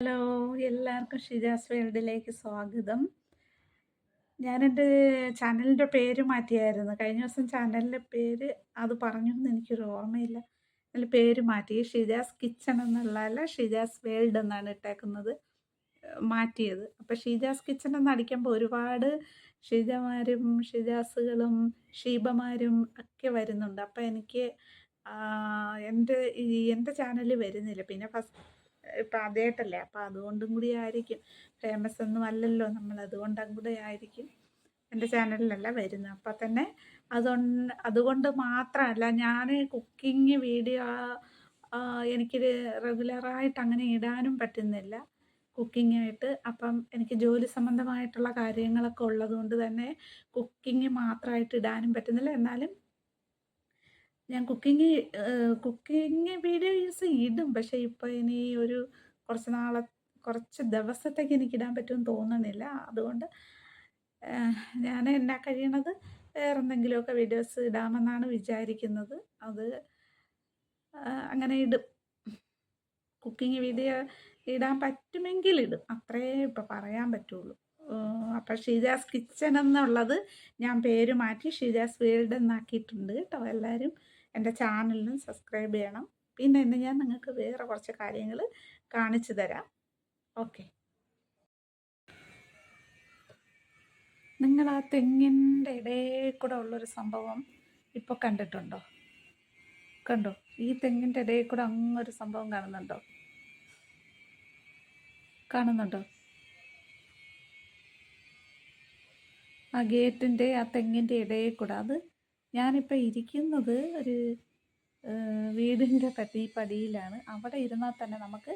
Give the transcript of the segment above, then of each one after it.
Hello എല്ലാവർക്കും ഷിജാസ് വേൾഡിലേക്ക് സ്വാഗതം. ഞാനെന്റെ ചാനലിന്റെ പേര് മാറ്റിയായിരുന്നു. കഴിഞ്ഞ ദിവസം ചാനലിന്റെ പേര് അത് പറഞ്ഞു എന്ന് എനിക്കൊരു ഓർമ്മയില്ല. അതിൽ പേര് മാറ്റി. ഷിജാസ് കിച്ചൺ എന്നുള്ളതല്ല ഷിജാസ് വേൾഡ് എന്നാണ് ഇട്ടേക്കുന്നത് മാറ്റിയത്. അപ്പോൾ ഷിജാസ് കിച്ചൺ എന്ന് അടിക്കുമ്പോൾ ഒരുപാട് ഷിജമാരും ഷിജാസുകളും ഷീബമാരും ഒക്കെ വരുന്നുണ്ട്. അപ്പോൾ എനിക്ക് എന്റെ ഈ എന്റെ ചാനലിൽ വരുന്നില്ല. പിന്നെ ഫസ്റ്റ് ഇപ്പം ആദ്യമായിട്ടല്ലേ അപ്പം അതുകൊണ്ടും കൂടി ആയിരിക്കും. ഫേമസ് ഒന്നും അല്ലല്ലോ. നമ്മൾ അതുകൊണ്ടും കൂടെ ആയിരിക്കും എന്റെ ചാനലിലല്ല വരുന്നത്. അപ്പം തന്നെ അതുകൊണ്ട് അതുകൊണ്ട് മാത്രമല്ല ഞാൻ കുക്കിംഗ് വീഡിയോ എനിക്ക് റെഗുലറായിട്ട് അങ്ങനെ ഇടാനും പറ്റുന്നില്ല കുക്കിംഗ് ആയിട്ട്. അപ്പം എനിക്ക് ജോലി സംബന്ധമായിട്ടുള്ള കാര്യങ്ങളൊക്കെ ഉള്ളതുകൊണ്ട് തന്നെ കുക്കിംഗ് മാത്രമായിട്ട് ഇടാനും പറ്റുന്നില്ല. എന്നാലും ഞാൻ കുക്കിംഗ് കുക്കിംഗ് വീഡിയോസ് ഇടും. പക്ഷേ ഇപ്പോൾ ഇനി ഒരു കുറച്ച് നാളെ കുറച്ച് ദിവസത്തേക്ക് എനിക്ക് ഇടാൻ പറ്റുമെന്ന് തോന്നുന്നില്ല. അതുകൊണ്ട് ഞാൻ എന്നാ കഴിയണത്? വേറെ എന്തെങ്കിലുമൊക്കെ വീഡിയോസ് ഇടാമെന്നാണ് വിചാരിക്കുന്നത്. അത് അങ്ങനെ ഇടും. കുക്കിംഗ് വീഡിയോ ഇടാൻ പറ്റുമെങ്കിൽ ഇടും. അത്രേ ഇപ്പോൾ പറയാൻ പറ്റുള്ളൂ. അപ്പോൾ ഷീജാസ് കിച്ചൺ എന്നുള്ളത് ഞാൻ പേര് മാറ്റി ഷീജാസ് വേൾഡ് എന്നാക്കിയിട്ടുണ്ട് കേട്ടോ എല്ലാവരും എന്റെ ചാനലിനും സബ്സ്ക്രൈബ് ചെയ്യണം. പിന്നെ ഇന്ന് ഞാൻ നിങ്ങൾക്ക് വേറെ കുറച്ച് കാര്യങ്ങൾ കാണിച്ചു തരാം. ഓക്കെ. നിങ്ങൾ ആ തെങ്ങിന്റെ ഇടയിൽ കൂടെ ഉള്ളൊരു സംഭവം ഇപ്പോൾ കണ്ടിട്ടുണ്ടോ? കണ്ടോ? ഈ തെങ്ങിന്റെ ഇടയിൽ കൂടെ അങ്ങൊരു സംഭവം കാണുന്നുണ്ടോ? കാണുന്നുണ്ടോ? ആ ഗേറ്റിന്റെ ആ തെങ്ങിന്റെ ഇടയിൽ കൂടെ അത് ഞാനിപ്പോൾ ഇരിക്കുന്നത് ഒരു വീടിന്റെ പടി പടിയിലാണ്. അവിടെ ഇരുന്നാൽ തന്നെ നമുക്ക്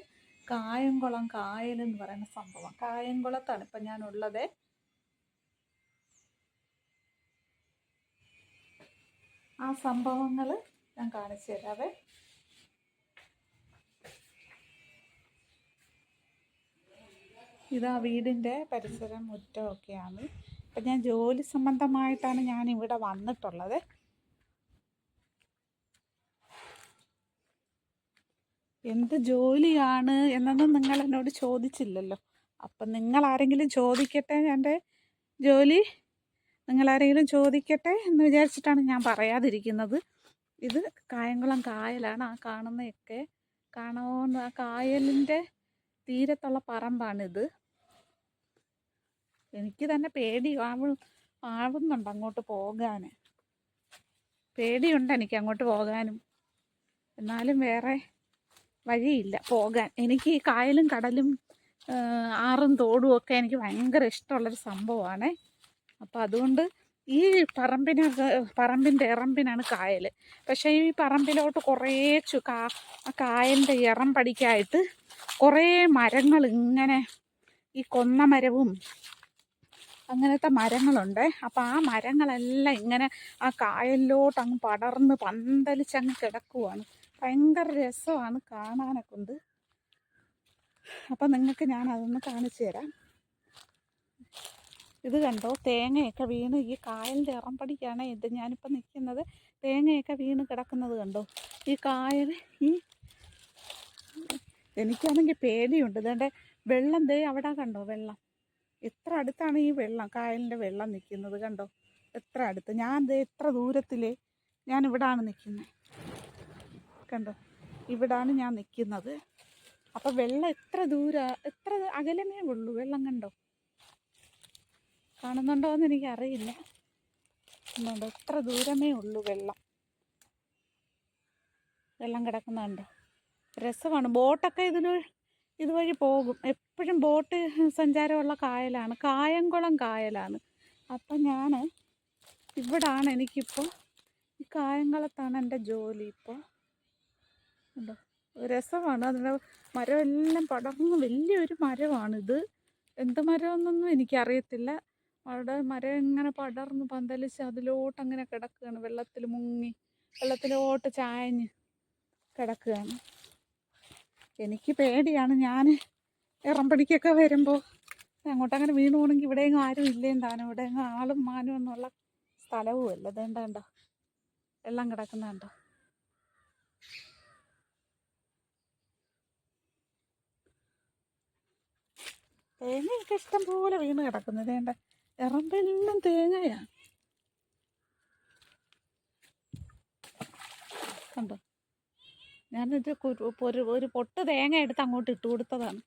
കായംകുളം കായൽ എന്ന് പറയുന്ന സംഭവം. കായംകുളത്താണ് ഇപ്പം ഞാനുള്ളത്. ആ സംഭവങ്ങൾ ഞാൻ കാണിച്ചു തരാവേ. ഇതാ വീടിന്റെ പരിസരം മുറ്റമൊക്കെയാണ്. അപ്പം ഞാൻ ജോലി സംബന്ധമായിട്ടാണ് ഞാൻ ഇവിടെ വന്നിട്ടുള്ളത്. എന്ത് ജോലിയാണ് എന്നൊന്നും നിങ്ങൾ എന്നോട് ചോദിച്ചില്ലല്ലോ. അപ്പം നിങ്ങൾ ആരെങ്കിലും ചോദിക്കട്ടെ എന്റെ ജോലി? നിങ്ങൾ ആരെങ്കിലും ചോദിക്കട്ടെ എന്ന് വിചാരിച്ചിട്ടാണ് ഞാൻ പറയാതിരിക്കുന്നത്. ഇത് കായംകുളം കായലാണ്. ആ കാണുന്നതൊക്കെ കാണാവുന്ന കായലിന്റെ തീരത്തുള്ള പറമ്പാണിത്. എനിക്ക് തന്നെ പേടി ആവ ആവുന്നുണ്ട് അങ്ങോട്ട് പോകാൻ പേടിയുണ്ട് എനിക്ക് അങ്ങോട്ട് പോകാനും. എന്നാലും വേറെ വഴിയില്ല പോകാൻ. എനിക്ക് ഈ കായലും കടലും ആറും തോടും ഒക്കെ എനിക്ക് ഭയങ്കര ഇഷ്ടമുള്ളൊരു സംഭവമാണ് അപ്പോൾ അതുകൊണ്ട് ഈ പറമ്പിന് പറമ്പിന്റെ ഇറമ്പിനാണ് കായൽ പക്ഷേ ഈ പറമ്പിലോട്ട് കുറേ ചു കാ കായലിന്റെ ഇറം പടിക്കായിട്ട് കുറേ മരങ്ങൾ ഇങ്ങനെ ഈ കൊന്ന മരവും അങ്ങനത്തെ മരങ്ങളുണ്ട്. അപ്പോൾ ആ മരങ്ങളെല്ലാം ഇങ്ങനെ ആ കായലിലോട്ട് അങ്ങ് പടർന്ന് പന്തലിച്ചങ്ങ് കിടക്കുവാണ്. ഭയങ്കര രസമാണ് കാണാനൊക്കെ ഉണ്ട്. അപ്പം നിങ്ങൾക്ക് ഞാൻ അതൊന്ന് കാണിച്ചു തരാം. ഇത് കണ്ടോ? തേങ്ങയൊക്കെ വീണ് ഈ കായലിന്റെ ഇറമ്പടിക്കാണ് ഇത് ഞാനിപ്പോൾ നിൽക്കുന്നത് തേങ്ങയൊക്കെ വീണ് കിടക്കുന്നത് കണ്ടോ? ഈ കായൽ ഈ എനിക്കാണെങ്കിൽ പേടിയുണ്ട്. ഇതേണ്ട വെള്ളം ദേ അവിടെ കണ്ടോ? വെള്ളം. എത്ര അടുത്താണ് ഈ വെള്ളം കായലിന്റെ വെള്ളം നിൽക്കുന്നത് കണ്ടോ? എത്ര അടുത്ത്? ഞാൻ എത്ര ദൂരത്തിൽ ഞാൻ ഇവിടാണ് നിൽക്കുന്നത് കണ്ടോ? ഇവിടാണ് ഞാൻ നിൽക്കുന്നത്. അപ്പോൾ വെള്ളം എത്ര ദൂര എത്ര അകലമേ ഉള്ളൂ വെള്ളം കണ്ടോ? കാണുന്നുണ്ടോ എന്ന് എനിക്കറിയില്ല. കണ്ടോ? എത്ര ദൂരമേ ഉള്ളൂ വെള്ളം. വെള്ളം കിടക്കുന്നുണ്ടോ? രസമാണ്. ബോട്ടൊക്കെ ഇതിൽ ഇതുവഴി പോകും. എപ്പോഴും ബോട്ട് സഞ്ചാരമുള്ള കായലാണ്. കായംകുളം കായലാണ്. അപ്പം ഞാൻ ഇവിടാണ് എനിക്കിപ്പോൾ ഈ കായംകുളത്താണ് എന്റെ ജോലി ഇപ്പോൾ രസമാണ്. അതിന്റെ മരമെല്ലാം പടർന്ന് വലിയൊരു മരമാണിത്. എന്ത് മരമെന്നൊന്നും എനിക്കറിയത്തില്ല. അവിടെ മരം ഇങ്ങനെ പടർന്ന് പന്തലിച്ച് അതിലോട്ട് അങ്ങനെ കിടക്കുകയാണ്. വെള്ളത്തിൽ മുങ്ങി വെള്ളത്തിലോട്ട് ചായഞ്ഞ് കിടക്കുകയാണ്. എനിക്ക് പേടിയാണ്. ഞാൻ ഇറമ്പടിക്കൊക്കെ വരുമ്പോൾ അങ്ങോട്ടങ്ങനെ വീണ് പോകണമെങ്കിൽ ഇവിടെയെങ്കിലും ആരും ഇല്ലേം താനും. ഇവിടെയെങ്കിലും ആളും മാനും എന്നുള്ള സ്ഥലവും അല്ല. ഇതേണ്ട വെള്ളം കിടക്കുന്നുണ്ടോ. തേങ്ങയൊക്കെ ഇഷ്ടം പോലെ വീണ് കിടക്കുന്നു. വേണ്ട ഇറമ്പെല്ലാം തേങ്ങയാണ് കണ്ടോ? ഞാനിത് ഒരു ഒരു പൊട്ട് തേങ്ങ എടുത്ത് അങ്ങോട്ട് ഇട്ട് കൊടുത്തതാണ്.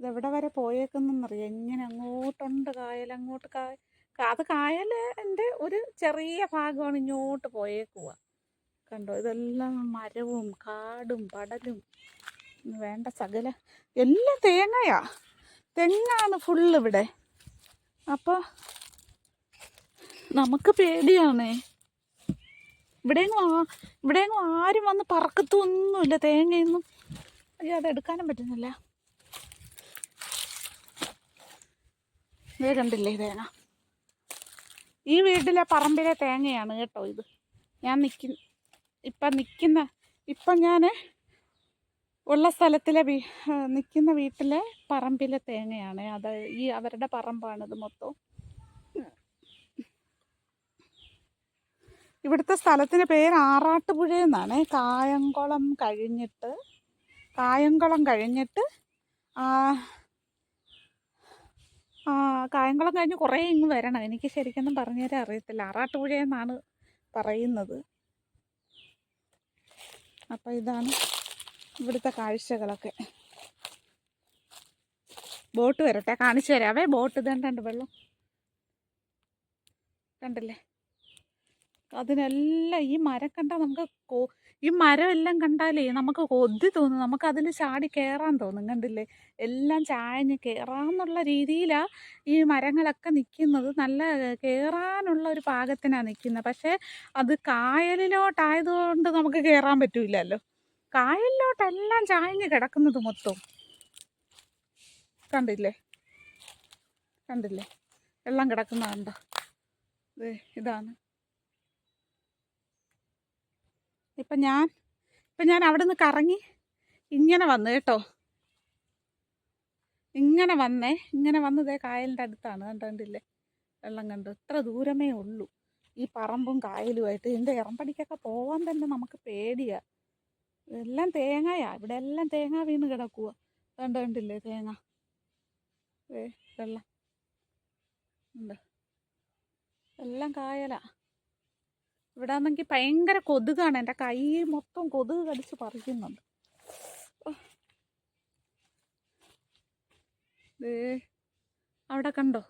ഇതെവിടെ വരെ പോയേക്കുന്നറിയാം ഇങ്ങനെ അങ്ങോട്ടുണ്ട് കായൽ അങ്ങോട്ട് കായ അത് കായലിന്റെ ഒരു ചെറിയ ഭാഗമാണ് ഇങ്ങോട്ട് പോയേക്കുക കണ്ടോ? ഇതെല്ലാം മരവും കാടും പടലും വേണ്ട സകല എല്ലാം തേങ്ങയാ. തെങ്ങാണ് ഫുള്ള് ഇവിടെ. അപ്പോൾ നമുക്ക് പേടിയാണേ. ഇവിടെയെങ്ങും ആ ഇവിടെയെങ്ങും ആരും വന്ന് പറക്കത്തൊന്നുമില്ല. തേങ്ങയൊന്നും. അയ്യോ അത് എടുക്കാനും പറ്റുന്നില്ല. ഇത് കണ്ടില്ലേ തേങ്ങ? ഈ വീട്ടിലെ പറമ്പിലെ തേങ്ങയാണ് കേട്ടോ ഇത്. ഞാൻ നിൽക്കി ഇപ്പം നിൽക്കുന്ന ഇപ്പം ഞാൻ ഉള്ള സ്ഥലത്തിലെ വീ നിൽക്കുന്ന വീട്ടിലെ പറമ്പിലെ തേങ്ങയാണ്. അത് ഈ അവരുടെ പറമ്പാണിത് മൊത്തം. ഇവിടുത്തെ സ്ഥലത്തിന്റെ പേര് ആറാട്ടുപുഴ എന്നാണ്. കായംകുളം കഴിഞ്ഞിട്ട് കായംകുളം കഴിഞ്ഞിട്ട് കായംകുളം കഴിഞ്ഞ് കുറേ ഇങ്ങ് വരണം. എനിക്ക് ശരിക്കൊന്നും പറഞ്ഞുതരാൻ അറിയത്തില്ല. ആറാട്ടുപുഴ എന്നാണ് പറയുന്നത്. അപ്പം ഇതാണ് ഇവിടുത്തെ കാഴ്ചകളൊക്കെ. ബോട്ട് വരട്ടെ. കാണിച്ചു തരാവേ ബോട്ട് ഇതണ്ട് വെള്ളം? കണ്ടില്ലേ? അതിനെല്ലാം ഈ മരം കണ്ടാൽ നമുക്ക് കോ ഈ മരം എല്ലാം കണ്ടാലേ നമുക്ക് കൊതി തോന്നും. നമുക്ക് അതിൽ ചാടി കയറാൻ തോന്നും. കണ്ടില്ലേ? എല്ലാം ചായഞ്ഞ് കയറാന്നുള്ള രീതിയിലാണ് ഈ മരങ്ങളൊക്കെ നിൽക്കുന്നത് നല്ല കയറാനുള്ള ഒരു പാകത്തിനാണ് നിൽക്കുന്നത് പക്ഷേ അത് കായലിലോട്ടായതുകൊണ്ട് നമുക്ക് കയറാൻ പറ്റൂലല്ലോ കായലിലോട്ടെല്ലാം ചായഞ്ഞ് കിടക്കുന്നത് മൊത്തം. കണ്ടില്ലേ? കണ്ടില്ലേ? എല്ലാം കിടക്കുന്ന കണ്ടോ? ദേ ഇതാണ്. ഇപ്പം ഞാൻ ഇപ്പം ഞാൻ അവിടെ നിന്ന് കറങ്ങി ഇങ്ങനെ വന്നു കേട്ടോ. ഇങ്ങനെ വന്നേ ഇങ്ങനെ വന്നതേ കായലിന്റെ അടുത്താണ് കണ്ടോ കണ്ടില്ലേ? വെള്ളം കണ്ടു. ഇത്ര ദൂരമേ ഉള്ളൂ. ഈ പറമ്പും കായലുമായിട്ട് ഇതിന്റെ ഇറമ്പടിക്കൊക്കെ പോകാൻ തന്നെ നമുക്ക് പേടിയാ. എല്ലാം തേങ്ങയാണ് ഇവിടെ എല്ലാം തേങ്ങ വീണ് കിടക്കുക കണ്ടോ കണ്ടില്ലേ തേങ്ങ? ഏ വെള്ളം. ഉണ്ട്? എല്ലാം കായലാ. ഇവിടെ ആണെങ്കിൽ ഭയങ്കര കൊതുകാണ്. എന്റെ കൈ മൊത്തം കൊതുക് കടിച്ച് പറിക്കുന്നുണ്ട്. അവിടെ കണ്ടോ?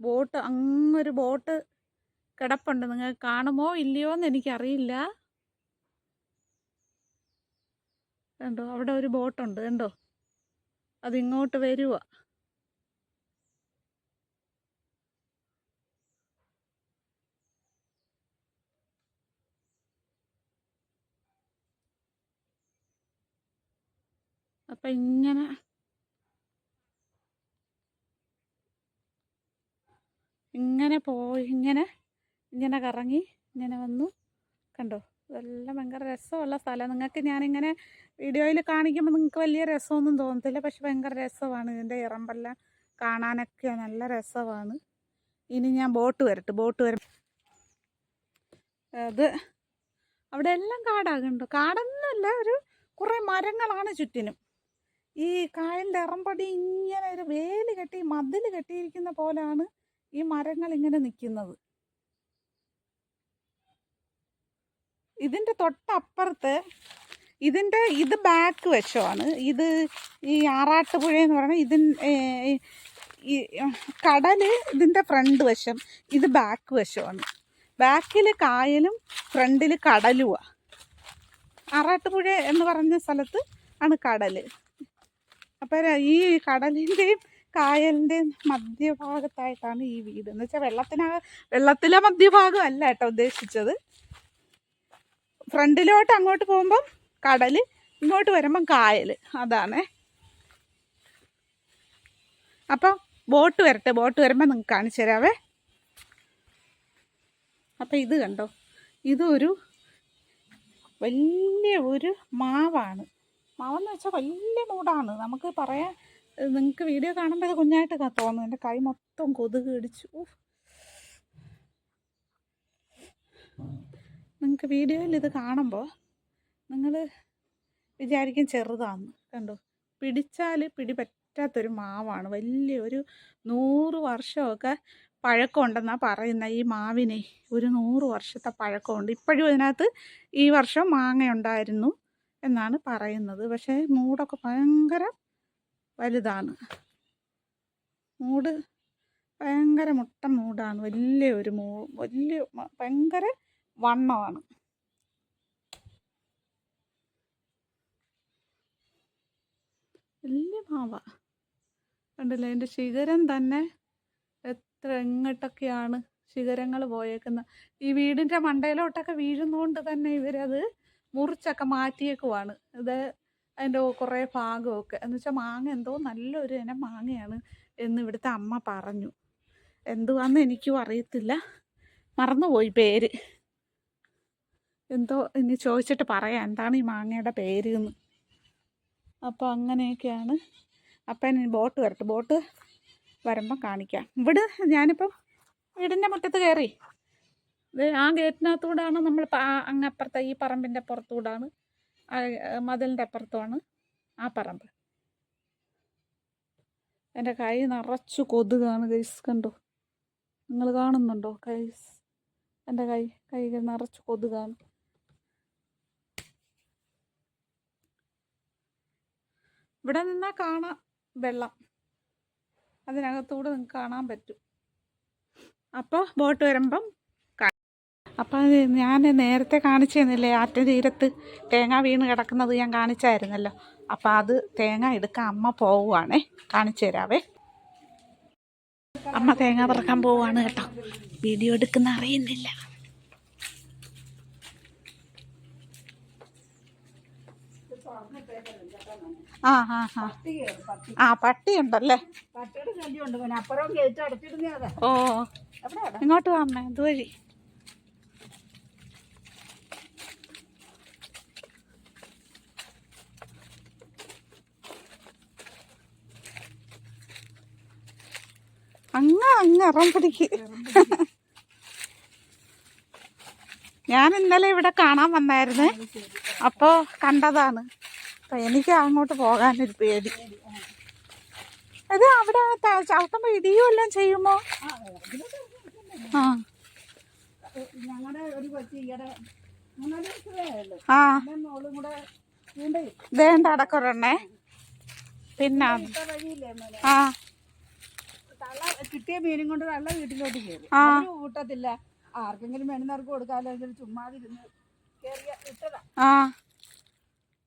ബോട്ട് അങ്ങൊരു ബോട്ട് കിടപ്പുണ്ട്. നിങ്ങൾ കാണുമോ ഇല്ലയോ എന്ന് എനിക്കറിയില്ല. കണ്ടോ? അവിടെ ഒരു ബോട്ടുണ്ട്. കണ്ടോ? അതിങ്ങോട്ട് വരുവാ. അപ്പം ഇങ്ങനെ ഇങ്ങനെ പോയി ഇങ്ങനെ ഇങ്ങനെ കറങ്ങി ഇങ്ങനെ വന്നു. കണ്ടോ? ഇതെല്ലാം ഭയങ്കര രസമുള്ള സ്ഥലം നിങ്ങൾക്ക് ഞാനിങ്ങനെ വീഡിയോയിൽ കാണിക്കുമ്പോൾ നിങ്ങൾക്ക് വലിയ രസമൊന്നും തോന്നത്തില്ല പക്ഷെ ഭയങ്കര രസമാണ്. ഇതിന്റെ ഇറമ്പെല്ലാം കാണാനൊക്കെ നല്ല രസമാണ്. ഇനി ഞാൻ ബോട്ട് വരട്ടെ ബോട്ട് വരും അത് അവിടെ എല്ലാം കാടാകുന്നുണ്ട് കാടൊന്നുമല്ല ഒരു കുറേ മരങ്ങളാണ് ചുറ്റിനും. ഈ കായലിന്റെ ഇറമ്പടി ഇങ്ങനെ ഒരു വേലി കെട്ടി മതിൽ കെട്ടിയിരിക്കുന്ന പോലാണ് ഈ മരങ്ങൾ ഇങ്ങനെ നിൽക്കുന്നത് ഇതിന്റെ തൊട്ടപ്പുറത്ത് ഇതിന്റെ ഇത് ബാക്ക് വശമാണ്. ഇത് ഈ ആറാട്ടുപുഴ എന്ന് പറയുന്നത് ഇതിൻ ഈ കടൽ ഇതിന്റെ ഫ്രണ്ട് വശം ഇത് ബാക്ക് വശമാണ്. ബാക്കിൽ കായലും ഫ്രണ്ടിൽ കടലുമാണ് ആറാട്ടുപുഴ എന്ന് പറഞ്ഞ സ്ഥലത്ത് ആണ് കടൽ അപ്പം ഈ കടലിന്റെയും കായലിന്റെയും മധ്യഭാഗത്തായിട്ടാണ് ഈ വീട്. എന്ന് വെച്ചാൽ വെള്ളത്തിനക വെള്ളത്തിലെ മധ്യഭാഗം അല്ല കേട്ടോ ഉദ്ദേശിച്ചത്. ഫ്രണ്ടിലോട്ട് അങ്ങോട്ട് പോകുമ്പം കടൽ ഇങ്ങോട്ട് വരുമ്പം കായൽ അതാണ്. അപ്പം ബോട്ട് വരട്ടെ ബോട്ട് വരുമ്പോൾ നിങ്ങൾക്ക് കാണിച്ചു തരാവേ. അപ്പം ഇത് കണ്ടോ? ഇതൊരു വലിയ ഒരു മാവാണ്. മാവെന്ന് വെച്ചാൽ വലിയ മൂടാണ്. നമുക്ക് പറയാൻ നിങ്ങൾക്ക് വീഡിയോ കാണുമ്പോൾ ഇത് കുഞ്ഞായിട്ട് തോന്നുന്നു. തോന്നും എന്റെ കൈ മൊത്തം കൊതുക് കടിച്ചു. നിങ്ങൾക്ക് വീഡിയോയിൽ ഇത് കാണുമ്പോൾ നിങ്ങൾ വിചാരിക്കും ചെറുതാന്ന്. കണ്ടോ? പിടിച്ചാൽ പിടി പറ്റാത്തൊരു മാവാണ്. വലിയൊരു നൂറ് വർഷമൊക്കെ പഴക്കമുണ്ടെന്നാണ് പറയുന്നത് ഈ മാവിനെ. ഒരു നൂറ് വർഷത്തെ പഴക്കമുണ്ട്. ഇപ്പോഴും അതിനകത്ത് ഈ വർഷം മാങ്ങ ഉണ്ടായിരുന്നു എന്നാണ് പറയുന്നത്. പക്ഷേ മൂടൊക്കെ ഭയങ്കര വലുതാണ്. മൂട് ഭയങ്കര മുട്ട മൂടാണ്. വലിയ ഒരു മൂ വലിയ ഭയങ്കര വണ്ണമാണ്. വലിയ മാവ. കണ്ടില്ലേ? അതിന്റെ ശിഖരം തന്നെ എത്ര എങ്ങോട്ടൊക്കെയാണ് ശിഖരങ്ങൾ പോയേക്കുന്നത്. ഈ വീടിന്റെ മണ്ടയിലോട്ടൊക്കെ വീഴുന്നതുകൊണ്ട് തന്നെ ഇവരത് മുറിച്ചൊക്കെ മാറ്റിയേക്കുവാണ്. ഇത് അതിന്റെ കുറേ ഭാഗമൊക്കെ. എന്ന് വെച്ചാൽ മാങ്ങ എന്തോ നല്ലൊരു ഇനം മാങ്ങയാണ് എന്ന് ഇവിടുത്തെ അമ്മ പറഞ്ഞു. എന്തുവാന്ന് എനിക്കും അറിയത്തില്ല. മറന്നുപോയി പേര്. എന്തോ ഇനി ചോദിച്ചിട്ട് പറയാം എന്താണ് ഈ മാങ്ങയുടെ പേര് എന്ന്. അപ്പോൾ അങ്ങനെയൊക്കെയാണ്. അപ്പം ഇനി ബോട്ട് വരട്ടെ. ബോട്ട് വരുമ്പം കാണിക്കാം. ഇവിടെ ഞാനിപ്പം വീടിന്റെ മുറ്റത്ത് കയറി. ആ ഗേറ്റിനകത്തൂടാണ് നമ്മൾ അങ്ങപ്പുറത്തെ ഈ പറമ്പിന്റെ അപ്പുറത്തൂടാണ് ആ, മതിലിന്റെ അപ്പുറത്തുമാണ് ആ പറമ്പ്. എന്റെ കൈ നിറച്ചു കൊതുകാണ് ഗൈസ് കണ്ടോ? നിങ്ങൾ കാണുന്നുണ്ടോ കൈസ് എന്റെ കൈ കൈ നിറച്ചു കൊതുകാണ്. ഇവിടെ നിന്നാൽ കാണാം വെള്ളം. അതിനകത്തൂടെ നിങ്ങൾക്ക് കാണാൻ പറ്റും. അപ്പോൾ ബോട്ട് വരുമ്പം അപ്പം ഞാൻ നേരത്തെ കാണിച്ചിരുന്നില്ലേ ആറ്റ തീരത്ത് തേങ്ങ വീണ് കിടക്കുന്നത് ഞാൻ കാണിച്ചായിരുന്നല്ലോ. അപ്പം അത് തേങ്ങ എടുക്കാൻ അമ്മ പോവുകയാണേ കാണിച്ചു തരാവേ. അമ്മ തേങ്ങ പറക്കാൻ പോവുകയാണ് കേട്ടോ. വീഡിയോ എടുക്കുന്ന അറിയുന്നില്ല. ആ ആ ആ. ആ പട്ടി ഉണ്ടല്ലേ പട്ടിയുടെ ശല്യമുണ്ട് പിന്നെ അപ്പുറം ഗേറ്റ് അടച്ചിടുന്നേ ഓ. ഇങ്ങോട്ട് വാ അമ്മ ഇതുവഴി. അങ്ങ അങ്ങ് പിടിക്ക്. ഞാൻ ഇന്നലെ ഇവിടെ കാണാൻ വന്നായിരുന്നു. അപ്പോ കണ്ടതാണ്. അപ്പം എനിക്ക് അങ്ങോട്ട് പോകാനൊരു പേടി. അത് അവിടെ ചവിട്ടുമ്പോൾ ഇടിയും എല്ലാം ചെയ്യുമോ? ആ. ഒരു ആ. വേണ്ട അടക്കൊരെണ്ണേ. പിന്നെ ആ. കിട്ടിയ മീനും കൊണ്ട് വെള്ളം വീട്ടിലോട്ട് കയറി കൂട്ടത്തില്ല. ആർക്കെങ്കിലും വേണമെന്നവർക്ക് കൊടുക്കാമല്ലോ ചുമ്മാതിരുന്ന് കയറിയ ഇട്ടതാ. ആ.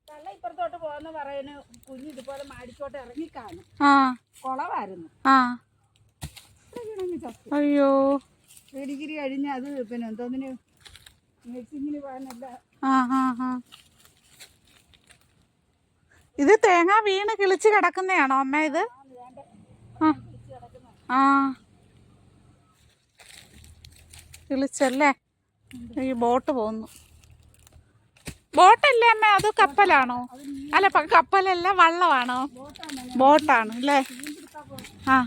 തള്ള ഇപ്പുറത്തോട്ട് പോകുന്ന പറയുന്നു. കുഞ്ഞ് ഇതുപോലെ മാടിക്കോട്ട് ഇറങ്ങി കാണും കുളവായിരുന്നു. ചത്തു. അയ്യോ. ഡിഗ്രി കഴിഞ്ഞ് അത് പിന്നെ എന്തോന്നിന് മിക്സിങ്ങിന് പോകാനല്ല. ഇത് തേങ്ങ വീണ് കിളിച്ച് കിടക്കുന്നതാണോ അമ്മ ഇത്? ആ. ആ. വിളിച്ചല്ലേ? ഈ ബോട്ട് പോകുന്നു. ബോട്ടല്ലേ അമ്മ? അത് കപ്പലാണോ? അല്ല കപ്പലല്ല വള്ളമാണോ? ബോട്ടാണ് അല്ലേ? ആ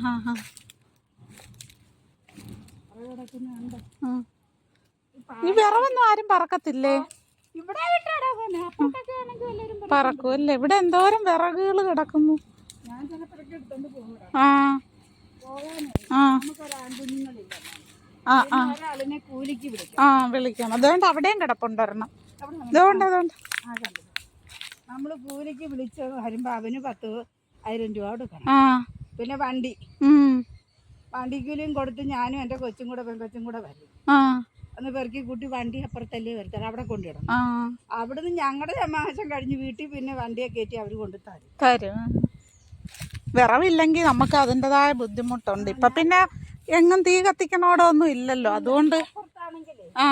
കിടക്കുന്നുണ്ട് ആ. ഈ വിറവൊന്നും ആരും പറക്കത്തില്ലേ? പറക്കും ഇവിടെ എന്തോരം വിറകുകൾ കിടക്കുന്നു. ആ. ആ. ആ ആ. ആ വിളിക്കാം. അതുകൊണ്ട് അവിടെയും കിടപ്പുണ്ടൊരെണ്ണം നമ്മൾ അതുകൊണ്ട് അതുകൊണ്ട് നമ്മൾ നമ്മൾ കൂലിക്ക് വിളിച്ച് വരുമ്പോൾ അവന് പത്ത് ആയിരം രൂപ കൊടുക്കണം. ആ. പിന്നെ വണ്ടി. വണ്ടിക്കൂലിയും കൊടുത്ത് ഞാനും എന്റെ കൊച്ചും കൂടെ പെൺകൊച്ചും കൂടെ വരും. ആ. അന്ന് പെറുക്കി കൂട്ടി വണ്ടി അപ്പുറത്തല്ലേ വരുത്തണം അവിടെ കൊണ്ടിടണം അവിടുന്ന് ഞങ്ങളുടെ ജമാശം കഴിഞ്ഞ് വീട്ടിൽ പിന്നെ വണ്ടിയെ കയറ്റി അവർ കൊണ്ടു തരും. തരും. വിറവില്ലെങ്കിൽ നമുക്ക് അതിന്റെതായ ബുദ്ധിമുട്ടുണ്ട്. ഇപ്പൊ പിന്നെ എങ്ങും തീ കത്തിക്കണോടൊന്നും ഇല്ലല്ലോ. അതുകൊണ്ട് ആ.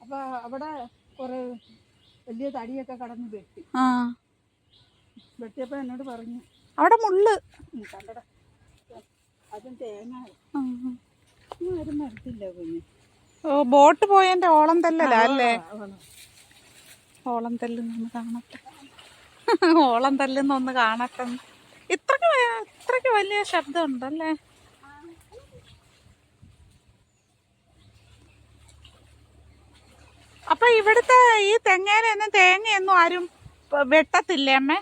അപ്പൊ അവിടെ വലിയ തടിയൊക്കെ പറഞ്ഞു അവിടെ മുള്ള്. "ഉം, കണ്ടടാ അതും തേങ്ങ ആരും മരത്തില്ല കുഞ്ഞ് ഓ ബോട്ട് പോയതിന്റെ ഓളം തല്ലലാ അല്ലേ. ഓളം തല്ലുന്നൊന്ന് കാണട്ടെ. ഓളം തല്ലുന്നൊന്ന് കാണട്ടെ. ഇത്രക്ക് ഇത്രക്ക് വലിയ ശബ്ദം ഉണ്ടല്ലേ അപ്പൊ ഇവിടുത്തെ ഈ തെങ്ങയിലൊന്നും തേങ്ങയൊന്നും ആരും വെട്ടത്തില്ലേ അമ്മേ?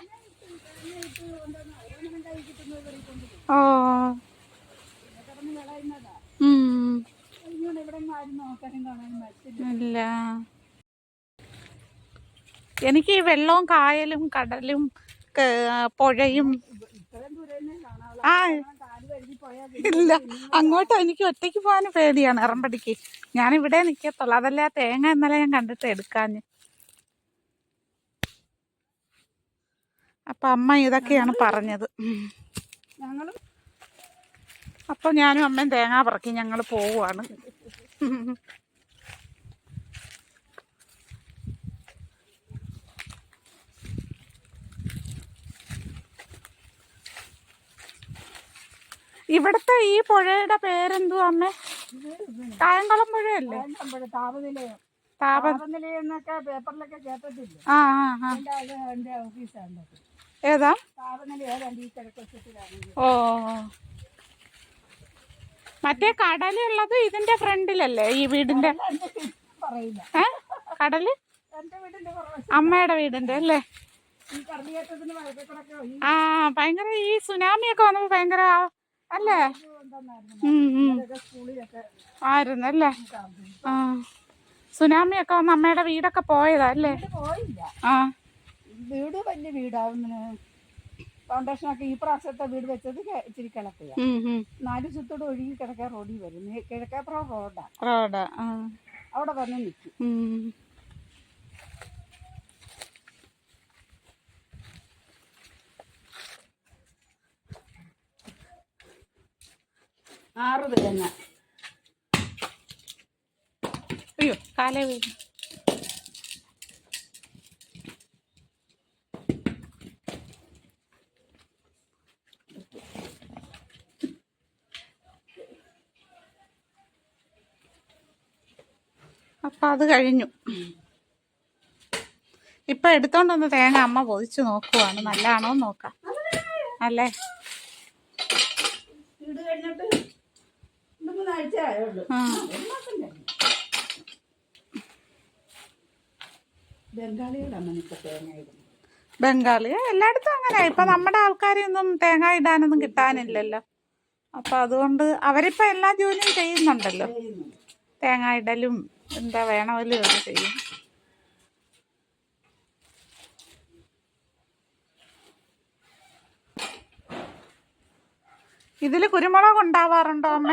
ഓ ഉം. ഇങ്ങോട്ട് ഇവിടെ ഒന്നും ആരും നോക്കാനും കാണാനും പറ്റില്ല ഇല്ല. എനിക്ക് ഈ വെള്ളവും കായലും കടലും പുഴയും ആ ഇല്ല. അങ്ങോട്ട് എനിക്ക് ഒറ്റയ്ക്ക് പോകാൻ പേടിയാണ് ഇറമ്പടിക്ക് ഞാൻ ഇവിടെ നിൽക്കത്തുള്ളൂ അതല്ല ആ തേങ്ങ ഇന്നലെ ഞാൻ കണ്ടിട്ട് എടുക്കാഞ്ഞ്. അപ്പൊ അമ്മ ഇതൊക്കെയാണ് പറഞ്ഞത്. ഉം. ഞങ്ങളും അപ്പൊ ഞാനും അമ്മയും തേങ്ങ പറക്കി. ഞങ്ങൾ പോവുകയാണ് ഇവിടുത്തെ ഈ പുഴയുടെ പേരെന്തുവാ അമ്മേ? കായംകുളം പുഴയല്ലേ? താപനിലയോ താപ പേപ്പറിലൊക്കെ കേട്ടിട്ടില്ലേ? ആ ആ എന്റെ ഓഫീസാണ്. ഏതാ? താപനില ഏതാണ്ട് ഈ ഓ. മറ്റേ കടലുള്ളത് ഇതിന്റെ ഫ്രണ്ടിലല്ലേ ഈ വീടിന്റെ? ഏ? കടൽ? അമ്മയുടെ വീടിന്റെ അല്ലേ? ആ ഭയങ്കര ഈ സുനാമി ഒക്കെ വന്നപ്പോ ഭയങ്കര അല്ലേ? ആയിരുന്നു ആയിരുന്നല്ലേ ആ. സുനാമി ഒക്കെ വന്ന് അമ്മയുടെ വീടൊക്കെ പോയതാ അല്ലേ? ആ. വീട് വലിയ വീടാവുന്ന ഫൗണ്ടേഷനൊക്കെ ഈ പ്രാവശ്യത്തെ വീട് വെച്ചത് ഇച്ചിരി ഉം. നാല് ചുത്തോട് ഒഴുകി കിഴക്കേ റോഡിൽ വരും. കിഴക്കേപ്പുറം റോഡാ റോഡാ അവിടെ വന്ന് നിൽക്കും. ആറ് തേങ്ങ. അയ്യോ കാലേ വീട് അപ്പൊ അത് കഴിഞ്ഞു. ഇപ്പം എടുത്തോണ്ട് വന്ന തേങ്ങ അമ്മ പൊതിച്ചു നോക്കുവാണ്. നല്ലതാണോ നോക്കാം. അല്ലേ? ബംഗാളി എല്ലായിടത്തും അങ്ങനെ. ഇപ്പൊ നമ്മുടെ ആൾക്കാരെയൊന്നും തേങ്ങ ഇടാനൊന്നും കിട്ടാനില്ലല്ലോ. അപ്പൊ അതുകൊണ്ട് അവരിപ്പോ എല്ലാ ജോലിയും ചെയ്യുന്നുണ്ടല്ലോ. തേങ്ങ ഇടലും എന്താ വേണമല്ലോ ഒക്കെ ചെയ്യും. ഇതിൽ കുരുമുളക് ഉണ്ടാവാറുണ്ടോ അമ്മ?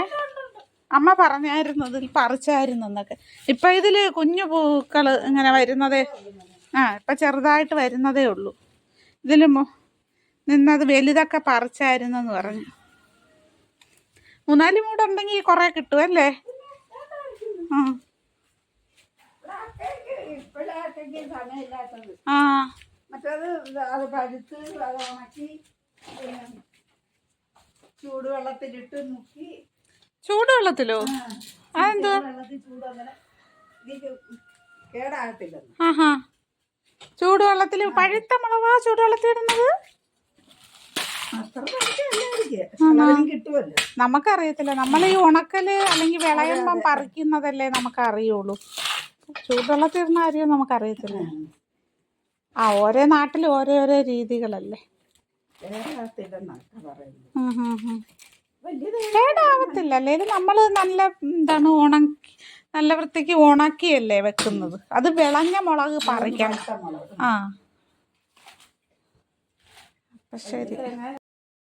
അമ്മ പറഞ്ഞായിരുന്നു ഇതിൽ പറിച്ചായിരുന്നു എന്നൊക്കെ. ഇപ്പൊ ഇതിൽ കുഞ്ഞു പൂക്കൾ ഇങ്ങനെ വരുന്നതേ ആ ഇപ്പൊ ചെറുതായിട്ട് വരുന്നതേ ഉള്ളൂ. ഇതിൽ മു- നിന്നത് വലുതൊക്കെ പറിച്ചായിരുന്നു എന്ന് പറഞ്ഞു. മൂന്നാൽ മൂടുണ്ടെങ്കിൽ കുറെ കിട്ടുമല്ലേ ആ. ആ. മറ്റേത് അത് പഴുത്ത് അത് ഉണക്കി ചൂടുവെള്ളത്തിലിട്ട് മുക്കി. ചൂടുവെള്ളത്തിലോ? അതെന്താ? വെള്ളത്തിൽ ചൂട് അങ്ങനെ ഇത് കേടാകത്തില്ലെന്ന്. ആഹാ. ചൂടുവെള്ളത്തിൽ പഴുത്ത മുളകാ ചൂടുവെള്ളത്തിൽ ഇടുന്നത്? നമുക്കറിയത്തില്ല. നമ്മൾ ഈ ഉണക്കൽ അല്ലെങ്കിൽ വിളയുമ്പം പറിക്കുന്നതല്ലേ നമുക്ക് അറിയുള്ളൂ ചൂടുവെള്ളത്തിൽ തീർന്ന കാര്യം നമുക്കറിയത്തില്ല. ആ ഓരോ നാട്ടിലും ഓരോ രീതികളല്ലേ? കേടാവത്തില്ല അല്ലെങ്കിൽ നമ്മൾ നല്ല എന്താണ് ഉണക്കി നല്ല വൃത്തിക്ക് ഉണക്കിയല്ലേ വെക്കുന്നത്? അത് വിളഞ്ഞ മുളക് പറിക്കണം ആ. അപ്പൊ ശരി.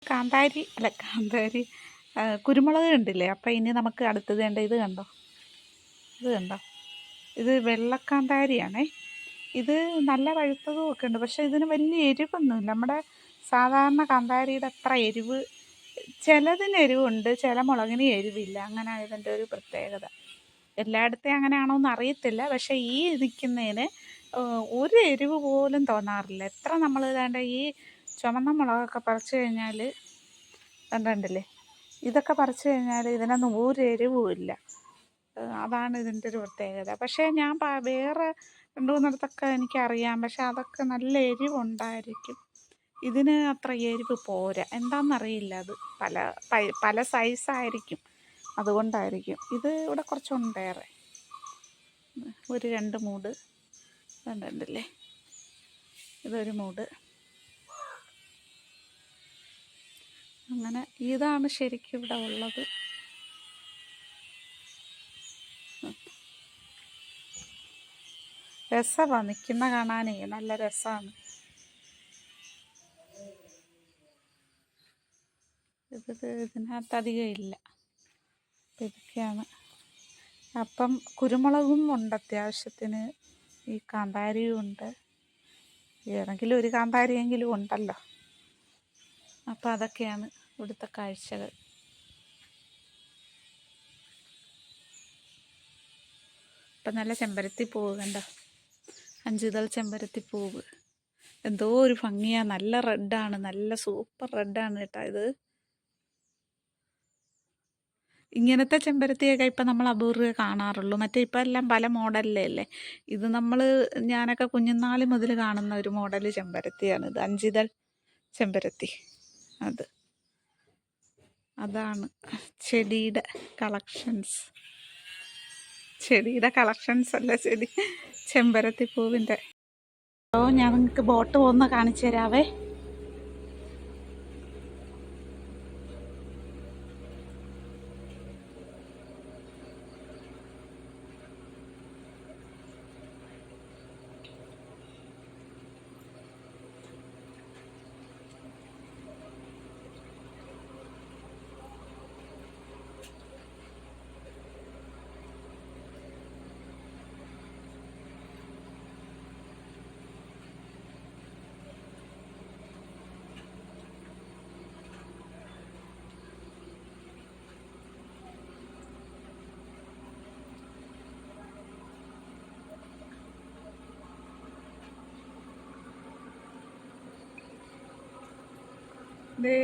കാന്താരി അല്ല കാന്താരി കുരുമുളക് കണ്ടില്ലേ? അപ്പം ഇനി നമുക്ക് അടുത്തത് വേണ്ട ഇത് കണ്ടോ? ഇത് കണ്ടോ? ഇത് വെള്ളക്കാന്താരിയാണേ. ഇത് നല്ല പഴുത്തതും ഒക്കെ ഉണ്ട്. പക്ഷേ ഇതിന് വലിയ എരിവൊന്നുമില്ല. നമ്മുടെ സാധാരണ കാന്താരിയുടെ അത്ര എരിവ് ചിലതിന് എരിവുണ്ട് ചില മുളകിന് എരിവില്ല. അങ്ങനെ ഇതിന്റെ ഒരു പ്രത്യേകത. എല്ലായിടത്തെയും അങ്ങനെയാണോ എന്ന് അറിയത്തില്ല. പക്ഷേ ഈ നിൽക്കുന്നതിന് ഒരു എരിവ് പോലും തോന്നാറില്ല. എത്ര നമ്മൾ ഇതാണ്ട് ഈ ചുമന്ന മുളകൊക്കെ പറിച്ചു കഴിഞ്ഞാൽ കണ്ടില്ലേ? ഇതൊക്കെ പറിച്ചു കഴിഞ്ഞാൽ ഇതിനൊന്നും ഒരു എരിവും ഇല്ല. ഏഹ് അതാണ് ഇതിന്റെ ഒരു പ്രത്യേകത. പക്ഷേ ഞാൻ വേറെ രണ്ട് മൂന്നിടത്തൊക്കെ എനിക്കറിയാം. പക്ഷെ അതൊക്കെ നല്ല എരിവുണ്ടായിരിക്കും. ഇതിന് അത്ര എരിവ് പോരാ. എന്താണെന്നറിയില്ല അത്. പല പല സൈസായിരിക്കും. അതുകൊണ്ടായിരിക്കും. ഇത് ഇവിടെ കുറച്ചുണ്ടേറെ ഒരു രണ്ട് മൂട്. കണ്ടിട്ടില്ലേ ഇതൊരു മൂട്. അങ്ങനെ ഇതാണ് ശരിക്കും ഇവിടെ ഉള്ളത്. രസമാണ് നിൽക്കുന്ന കാണാനേ നല്ല രസമാണ്. ഇത് ഇതിനകത്ത് അധികം ഇല്ല. അപ്പം ഇതൊക്കെയാണ്. അപ്പം കുരുമുളകും ഉണ്ട് അത്യാവശ്യത്തിന്. ഈ കാന്താരിയും ഉണ്ട്. ഏതെങ്കിലും ഒരു കാന്താരിയെങ്കിലും ഉണ്ടല്ലോ. അപ്പം അതൊക്കെയാണ് ഇവിടുത്തെ കാഴ്ചകൾ. ഇപ്പം നല്ല ചെമ്പരത്തി പൂവ് കണ്ടോ അഞ്ചുതൾ ചെമ്പരത്തി പൂവ്. എന്തോ ഒരു ഭംഗിയാ. നല്ല റെഡാണ് നല്ല സൂപ്പർ റെഡാണ് കേട്ടോ ഇത്. ഇങ്ങനത്തെ ചെമ്പരത്തിയൊക്കെ ഇപ്പം നമ്മൾ അപൂർവേ കാണാറുള്ളൂ. മറ്റേ ഇപ്പം എല്ലാം പല മോഡലിലേ അല്ലേ? ഇത് നമ്മൾ ഞാനൊക്കെ കുഞ്ഞുനാൾ മുതൽ കാണുന്ന ഒരു മോഡൽ ചെമ്പരത്തിയാണ് ഇത്. അഞ്ചിതൾ ചെമ്പരത്തി. അത്. അതാണ് ചെടിയുടെ കളക്ഷൻസ് ചെടിയുടെ കളക്ഷൻസ് അല്ല ചെടി? ചെമ്പരത്തി പൂവിന്റെ ഞാൻ നിങ്ങൾക്ക് ബോട്ട് പോകുന്ന കാണിച്ചു തരാവേ. ദേ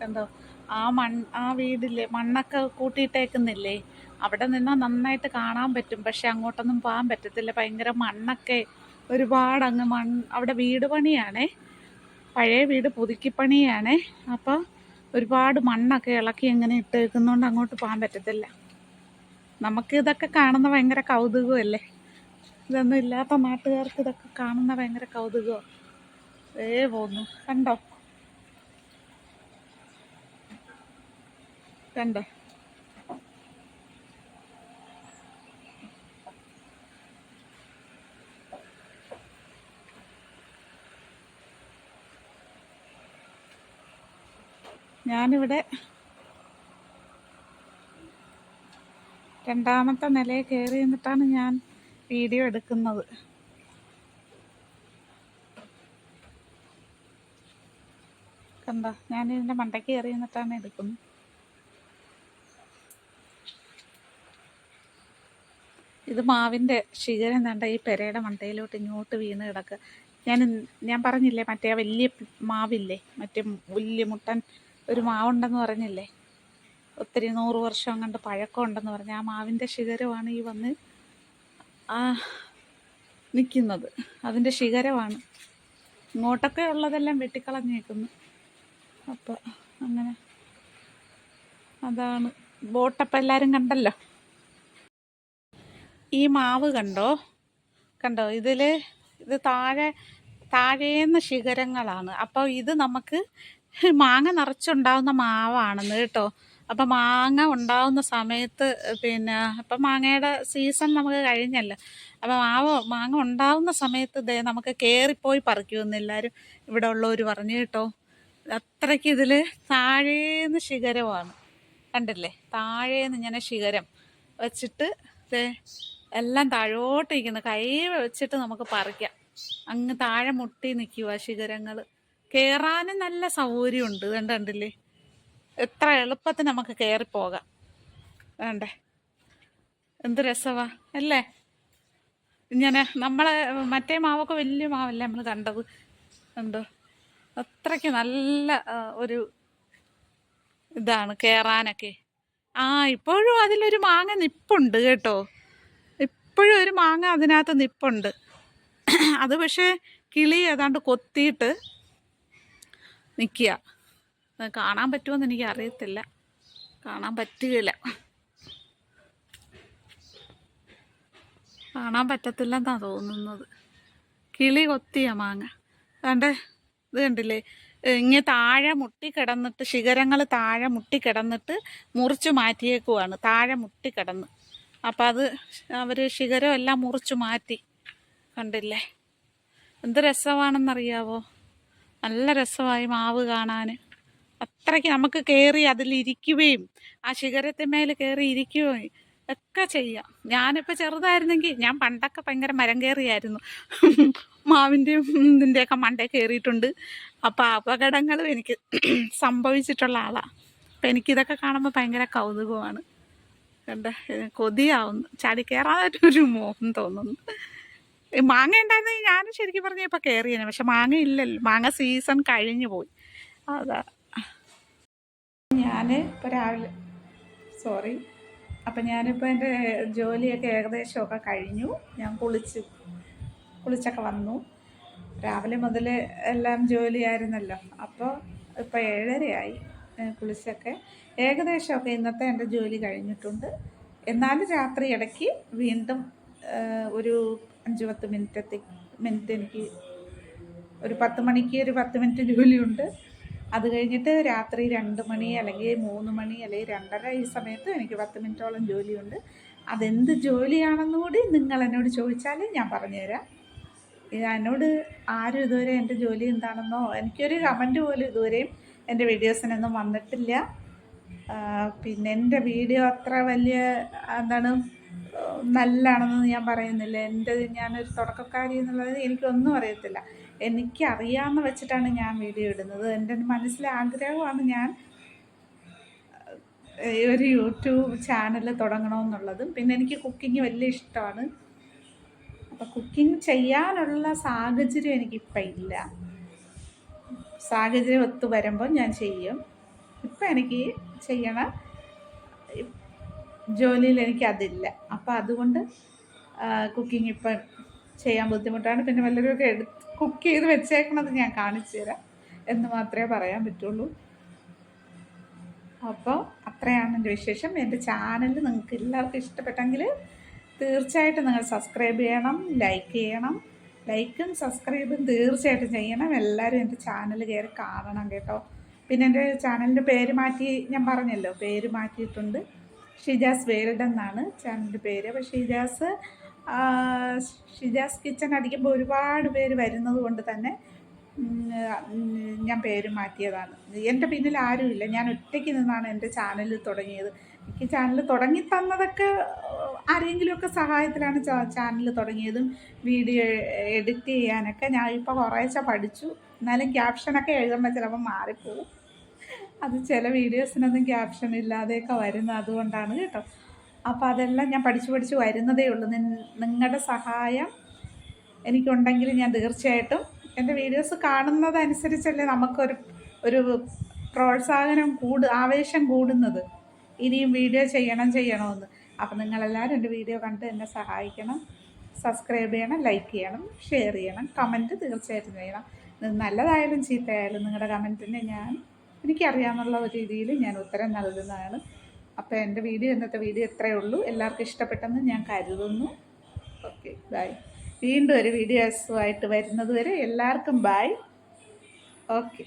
കണ്ടോ? ആ മൺ ആ വീടില്ലേ മണ്ണൊക്കെ കൂട്ടിയിട്ടേക്കുന്നില്ലേ? അവിടെ നിന്നാൽ നന്നായിട്ട് കാണാൻ പറ്റും പക്ഷെ അങ്ങോട്ടൊന്നും പോകാൻ പറ്റത്തില്ല. ഭയങ്കര മണ്ണൊക്കെ ഒരുപാട് അങ്ങ് മൺ അവിടെ വീട് പണിയാണേ. പഴയ വീട് പുതുക്കിപ്പണിയാണേ അപ്പോൾ ഒരുപാട് മണ്ണൊക്കെ ഇളക്കി അങ്ങനെ ഇട്ടേക്കുന്നതുകൊണ്ട് അങ്ങോട്ട് പോകാൻ പറ്റത്തില്ല. നമുക്ക് ഇതൊക്കെ കാണുന്ന ഭയങ്കര കൗതുകമല്ലേ? ഇതൊന്നും ഇല്ലാത്ത നാട്ടുകാർക്ക് ഇതൊക്കെ കാണുന്ന ഭയങ്കര കൗതുകമാണ് ഏ പോന്നു. കണ്ടോ? കണ്ടോ? ഞാനിവിടെ രണ്ടാമത്തെ നിലയിൽ കയറി നിന്നിട്ടാണ് ഞാൻ വീഡിയോ എടുക്കുന്നത്. കണ്ടോ? ഞാൻ ഇതിന്റെ മണ്ടയ്ക്ക് കയറി നിന്നിട്ടാണ് എടുക്കുന്നത്. ഇത് മാവിന്റെ ശിഖരം കണ്ട ഈ പെരയുടെ മണ്ടയിലോട്ട് ഇങ്ങോട്ട് വീണ് കിടക്കുക ഞാൻ ഞാൻ പറഞ്ഞില്ലേ മറ്റേ വലിയ മാവില്ലേ മറ്റേ വലിയ മുട്ടൻ ഒരു മാവുണ്ടെന്ന് പറഞ്ഞില്ലേ? ഒത്തിരി നൂറ് വർഷം അങ്ങോട്ട് പഴക്കം ഉണ്ടെന്ന് പറഞ്ഞ ആ മാവിന്റെ ശിഖരമാണ് ഈ വന്ന് ആ നിൽക്കുന്നത്. അതിന്റെ ശിഖരമാണ്. ഇങ്ങോട്ടൊക്കെ ഉള്ളതെല്ലാം വെട്ടിക്കളഞ്ഞേക്കുന്നു. അപ്പോൾ അങ്ങനെ അതാണ് ബോട്ടപ്പം എല്ലാവരും കണ്ടല്ലോ? ഈ മാവ് കണ്ടോ? കണ്ടോ? ഇതിൽ ഇത് താഴെ താഴേന്ന് ശിഖരങ്ങളാണ്. അപ്പോൾ ഇത് നമുക്ക് മാങ്ങ നിറച്ചുണ്ടാവുന്ന മാവാണെന്ന് കേട്ടോ. അപ്പം മാങ്ങ ഉണ്ടാവുന്ന സമയത്ത് പിന്നെ അപ്പം മാങ്ങയുടെ സീസൺ നമുക്ക് കഴിഞ്ഞല്ലോ. അപ്പം മാവ് മാങ്ങ ഉണ്ടാവുന്ന സമയത്ത് ദേ നമുക്ക് കയറിപ്പോയി പറിക്കുമെന്ന് എല്ലാവരും ഇവിടെ ഉള്ളവർ പറഞ്ഞു കേട്ടോ. അത്രയ്ക്ക് ഇതിൽ താഴേന്ന് ശിഖരമാണ്. കണ്ടില്ലേ? താഴേന്ന് ഇങ്ങനെ ശിഖരം വെച്ചിട്ട് ദേ എല്ലാം താഴോട്ട് ഇരിക്കുന്നു കൈ വെച്ചിട്ട് നമുക്ക് പറിക്കാം. അങ്ങ് താഴെ മുട്ടി നിൽക്കുക ശിഖരങ്ങൾ കയറാനും നല്ല സൗകര്യമുണ്ട്. കണ്ട കണ്ടില്ലേ? എത്ര എളുപ്പത്തിൽ നമുക്ക് കയറിപ്പോകാം വേണ്ടേ എന്ത് രസമാ അല്ലേ? ഇങ്ങനെ നമ്മളെ മറ്റേ മാവൊക്കെ വലിയ മാവല്ലേ നമ്മൾ കണ്ടത്? എന്തോ അത്രയ്ക്ക് നല്ല ഒരു ഇതാണ് കയറാനൊക്കെ ആ ഇപ്പോഴും അതിലൊരു മാങ്ങ നിപ്പുണ്ട് കേട്ടോ. ഇപ്പോഴും ഒരു മാങ്ങ അതിനകത്ത് നിപ്പുണ്ട്. അത് പക്ഷേ കിളി ഏതാണ്ട് കൊത്തിയിട്ട് നിൽക്കുക അത് കാണാൻ പറ്റുമെന്ന് എനിക്ക് അറിയത്തില്ല. കാണാൻ പറ്റുകയില്ല. കാണാൻ പറ്റത്തില്ലെന്നാണ് തോന്നുന്നത്. കിളി കൊത്തിയ മാങ്ങ. കണ്ടേ ഇത് കണ്ടില്ലേ? ഇങ്ങനെ താഴെ മുട്ടി കിടന്നിട്ട് ശിഖരങ്ങൾ താഴെ മുട്ടി കിടന്നിട്ട് മുറിച്ച് മാറ്റിയേക്കുവാണ്. താഴെ മുട്ടി കിടന്ന്. അപ്പം അത് അവർ ശിഖരം എല്ലാം മുറിച്ച് മാറ്റി. കണ്ടില്ലേ? എന്ത് രസമാണെന്നറിയാവോ? നല്ല രസമായി മാവ് കാണാൻ അത്രയ്ക്ക് നമുക്ക് കയറി അതിലിരിക്കുകയും ആ ശിഖരത്തിന്മേൽ കയറി ഇരിക്കുകയും ഒക്കെ ചെയ്യാം. ഞാനിപ്പോൾ ചെറുതായിരുന്നെങ്കിൽ ഞാൻ പണ്ടൊക്കെ ഭയങ്കര മരം കയറിയായിരുന്നു. മാവിന്റെയും ഇതിന്റെയൊക്കെ മണ്ടേ കയറിയിട്ടുണ്ട്. അപ്പോൾ അപകടങ്ങളും എനിക്ക് സംഭവിച്ചിട്ടുള്ള ആളാണ് അപ്പം എനിക്കിതൊക്കെ കാണുമ്പോൾ ഭയങ്കര കൗതുകമാണ്. കണ്ട കൊതിയാവുന്നു. ചാടി കയറാനായിട്ടൊരു മോഹം തോന്നുന്നു. മാങ്ങ ഉണ്ടായിരുന്നെങ്കിൽ ഞാൻ ശരിക്കും പറഞ്ഞാൽ ഇപ്പോൾ കയറിയേനെ പക്ഷെ മാങ്ങ ഇല്ലല്ലോ. മാങ്ങ സീസൺ കഴിഞ്ഞു പോയി. അതാ. ഞാൻ ഇപ്പോൾ രാവിലെ സോറി അപ്പം ഞാനിപ്പോൾ എന്റെ ജോലിയൊക്കെ ഏകദേശമൊക്കെ കഴിഞ്ഞു. ഞാൻ കുളിച്ച്. കുളിച്ചൊക്കെ വന്നു. രാവിലെ മുതൽ എല്ലാം ജോലിയായിരുന്നല്ലോ. അപ്പോൾ ഇപ്പോൾ ഏഴരയായി കുളിച്ചൊക്കെ. ഏകദേശമൊക്കെ ഇന്നത്തെ എന്റെ ജോലി കഴിഞ്ഞിട്ടുണ്ട്. എന്നാലും രാത്രി ഇടയ്ക്ക് വീണ്ടും ഒരു അഞ്ച് പത്ത് മിനിറ്റത്തെ മിനിറ്റ് എനിക്ക് ഒരു പത്ത് മണിക്ക് ഒരു പത്ത് മിനിറ്റ് ജോലിയുണ്ട്. അത് കഴിഞ്ഞിട്ട് രാത്രി രണ്ട് മണി അല്ലെങ്കിൽ മൂന്ന് മണി അല്ലെങ്കിൽ രണ്ടര ഈ സമയത്ത് എനിക്ക് പത്ത് മിനിറ്റോളം ജോലിയുണ്ട്. അതെന്ത് ജോലിയാണെന്ന് കൂടി നിങ്ങൾ എന്നോട് ചോദിച്ചാൽ ഞാൻ പറഞ്ഞുതരാം എന്നോട് ആരും ഇതുവരെ എന്റെ ജോലി എന്താണെന്നോ എനിക്കൊരു കമന്റ് പോലും ഇതുവരെയും എന്റെ വീഡിയോസിനൊന്നും വന്നിട്ടില്ല. പിന്നെ എന്റെ വീഡിയോ അത്ര വലിയ എന്താണ് നല്ലതാണെന്ന് ഞാൻ പറയുന്നില്ല. എന്റെ ഞാനൊരു തുടക്കക്കാരി എന്നുള്ളത് എനിക്കൊന്നും അറിയത്തില്ല. എനിക്ക് അറിയാമെന്ന് വെച്ചിട്ടാണ് ഞാൻ വീഡിയോ ഇടുന്നത്. എന്റെ മനസ്സിലെ ആഗ്രഹമാണ് ഞാൻ ഒരു യൂട്യൂബ് ചാനൽ തുടങ്ങണമെന്നുള്ളതും. പിന്നെ എനിക്ക് കുക്കിംഗ് വലിയ ഇഷ്ടമാണ്. അപ്പം കുക്കിംഗ് ചെയ്യാനുള്ള സാഹചര്യം എനിക്കിപ്പം ഇല്ല. സാഹചര്യം ഒത്തു വരുമ്പോൾ ഞാൻ ചെയ്യും. ഇപ്പം എനിക്ക് ചെയ്യണ. ജോലിയിൽ എനിക്കതില്ല അപ്പം അതുകൊണ്ട് കുക്കിംഗ് ഇപ്പം ചെയ്യാൻ ബുദ്ധിമുട്ടാണ്. പിന്നെ വല്ലവരൊക്കെ എടുത്ത് കുക്ക് ചെയ്ത് വെച്ചേക്കണത് ഞാൻ കാണിച്ചു തരാം എന്ന് മാത്രമേ പറയാൻ പറ്റുള്ളൂ. അപ്പോൾ അത്രയാണ് എന്റെ വിശേഷം. എന്റെ ചാനൽ നിങ്ങൾക്ക് എല്ലാവർക്കും ഇഷ്ടപ്പെട്ടെങ്കിൽ തീർച്ചയായിട്ടും നിങ്ങൾ സബ്സ്ക്രൈബ് ചെയ്യണം ലൈക്ക് ചെയ്യണം. ലൈക്കും സബ്സ്ക്രൈബും തീർച്ചയായിട്ടും ചെയ്യണം. എല്ലാവരും എന്റെ ചാനൽ കയറി കാണണം കേട്ടോ. പിന്നെ എന്റെ ചാനലിന്റെ പേര് മാറ്റി ഞാൻ പറഞ്ഞല്ലോ പേര് മാറ്റിയിട്ടുണ്ട്. ഷിജാസ് വേൾഡ് എന്നാണ് ചാനലിന്റെ പേര്. അപ്പോൾ ഷിജാസ് ഷിജാസ് കിച്ചൺ അടിക്കുമ്പോൾ ഒരുപാട് പേര് വരുന്നത് കൊണ്ട് തന്നെ ഞാൻ പേര് മാറ്റിയതാണ്. എന്റെ പിന്നിൽ ആരുമില്ല ഞാൻ ഒറ്റയ്ക്ക് നിന്നാണ് എന്റെ ചാനൽ തുടങ്ങിയത്. എനിക്ക് ചാനൽ തുടങ്ങി തന്നതൊക്കെ ആരെങ്കിലുമൊക്കെ സഹായത്തിലാണ് ചാനൽ തുടങ്ങിയതും. വീഡിയോ എഡിറ്റ് ചെയ്യാനൊക്കെ ഞാൻ ഇപ്പോൾ കുറേശ്ശെ പഠിച്ചു. എന്നാലും ക്യാപ്ഷനൊക്കെ എഴുതുമ്പോൾ ചിലപ്പോൾ മാറിപ്പോവും. അത് ചില വീഡിയോസിനൊന്നും ക്യാപ്ഷൻ ഇല്ലാതെയൊക്കെ വരുന്നത് അതുകൊണ്ടാണ് കേട്ടോ. അപ്പോൾ അതെല്ലാം ഞാൻ പഠിച്ചു പഠിച്ച് വരുന്നതേ ഉള്ളൂ. നിങ്ങളുടെ സഹായം എനിക്കുണ്ടെങ്കിൽ ഞാൻ തീർച്ചയായിട്ടും എന്റെ വീഡിയോസ് കാണുന്നതനുസരിച്ചല്ലേ നമുക്കൊരു ഒരു പ്രോത്സാഹനം കൂട് ആവേശം കൂടുന്നത്. ഇനിയും വീഡിയോ ചെയ്യണം ചെയ്യണമെന്ന്. അപ്പം നിങ്ങളെല്ലാവരും എന്റെ വീഡിയോ കണ്ട് എന്നെ സഹായിക്കണം. സബ്സ്ക്രൈബ് ചെയ്യണം ലൈക്ക് ചെയ്യണം ഷെയർ ചെയ്യണം കമന്റ് തീർച്ചയായിട്ടും ചെയ്യണം. നല്ലതായാലും ചീത്തയായാലും നിങ്ങളുടെ കമന്റിനെ ഞാൻ എനിക്കറിയാമെന്നുള്ള രീതിയിൽ ഞാൻ ഉത്തരം നൽകുന്നതാണ്. അപ്പോൾ എന്റെ വീഡിയോ ഇന്നത്തെ വീഡിയോ ഇത്രയേ ഉള്ളൂ. എല്ലാവർക്കും ഇഷ്ടപ്പെട്ടെന്ന് ഞാൻ കരുതുന്നു. Okay bye. വീണ്ടും ഒരു വീഡിയോസുമായിട്ട് വരുന്നത് വരെ എല്ലാവർക്കും ബൈ. ഓക്കെ.